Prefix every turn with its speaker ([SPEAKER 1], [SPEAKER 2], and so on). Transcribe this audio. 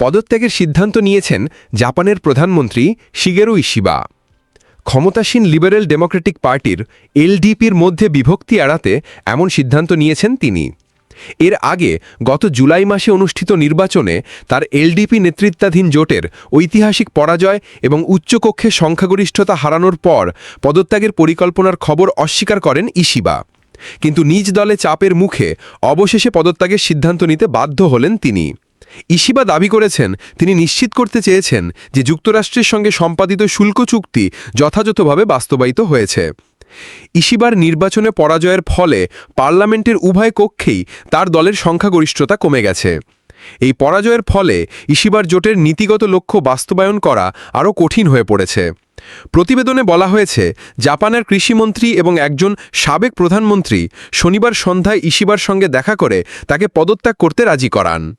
[SPEAKER 1] পদত্যাগের সিদ্ধান্ত নিয়েছেন জাপানের প্রধানমন্ত্রী শিগেরু ইশিবা। ক্ষমতাসীন লিবারেল ডেমোক্রেটিক পার্টির এলডিপির মধ্যে বিভক্তি এড়াতে এমন সিদ্ধান্ত নিয়েছেন তিনি। এর আগে গত জুলাই মাসে অনুষ্ঠিত নির্বাচনে তার এলডিপি নেতৃত্বাধীন জোটের ঐতিহাসিক পরাজয় এবং উচ্চকক্ষে সংখ্যাগরিষ্ঠতা হারানোর পর পদত্যাগের পরিকল্পনার খবর অস্বীকার করেন ইশিবা। কিন্তু নিজ দলে চাপের মুখে অবশেষে পদত্যাগের সিদ্ধান্ত নিতে বাধ্য হলেন তিনি। ইশিবা দাবি করেছেন, তিনি নিশ্চিত করতে চেয়েছেন যে যুক্তরাষ্ট্রের সঙ্গে সম্পাদিত শুল্ক চুক্তি যথাযথভাবে বাস্তবায়িত হয়েছে। ইশিবার নির্বাচনে পরাজয়ের ফলে পার্লামেন্টের উভয় কক্ষেই তার দলের সংখ্যাগরিষ্ঠতা কমে গেছে। এই পরাজয়ের ফলে ইশিবার জোটের নীতিগত লক্ষ্য বাস্তবায়ন করা আরও কঠিন হয়ে পড়েছে। প্রতিবেদনে বলা হয়েছে, জাপানের কৃষিমন্ত্রী এবং একজন সাবেক প্রধানমন্ত্রী শনিবার সন্ধ্যায় ইশিবার সঙ্গে দেখা করে তাকে পদত্যাগ করতে রাজি করান।